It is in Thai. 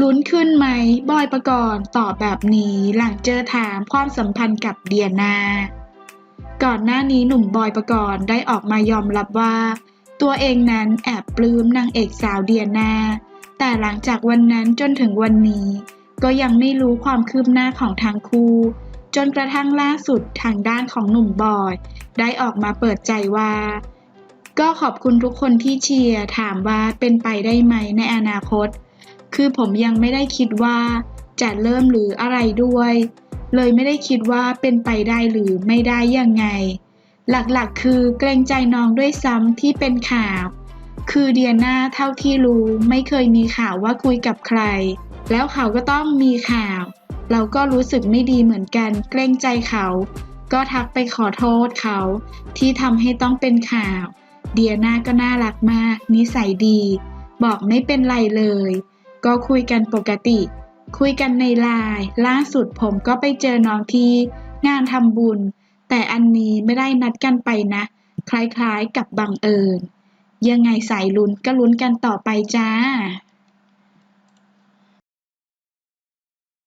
ลุ้นขึ้นไหมบอยประกรณ์ตอบแบบนี้หลังเจอถามความสัมพันธ์กับเดียนาก่อนหน้านี้หนุ่มบอยประกรณ์ได้ออกมายอมรับว่า ตัวเองนั้นแอบปลื้มนางเอกสาวเดียนาแต่หลังจากวันนั้นจนถึงวันนี้ ก็ยังไม่รู้ความคืบหน้าของทางคู่ จนกระทั่งล่าสุดทางด้านของหนุ่มบอย ได้ออกมาเปิดใจว่า ก็ขอบคุณทุกคนที่เชียร์ถามว่าเป็นไปได้ไหมในอนาคต คือผมยังไม่ได้คิดว่าจะเริ่มหรืออะไรด้วย เลยไม่ได้คิดว่าเป็นไปได้หรือไม่ได้ยังไง หลักๆ คือเกรงใจน้องด้วยซ้ำที่เป็นข่าว คือเดียนาเท่าที่รู้ไม่เคยมีข่าวว่าคุยกับใคร แล้วเขาก็ต้องมีข่าว เราก็รู้สึกไม่ดีเหมือนกัน เกรงใจเขา ก็ทักไปขอโทษเขา ที่ทำให้ต้องเป็นข่าว เดียนาก็น่ารักมาก นิสัยดี บอกไม่เป็นไรเลย ก็คุยกันปกติ คุยกันในไลน์ล่าสุดผมก็ไปเจอน้องที่งานทำบุญ แต่อันนี้ไม่ได้นัดกันไปนะ คล้ายๆกับบังเอิญ ยังไงสายลุ้นก็ลุ้นกันต่อไปจ้า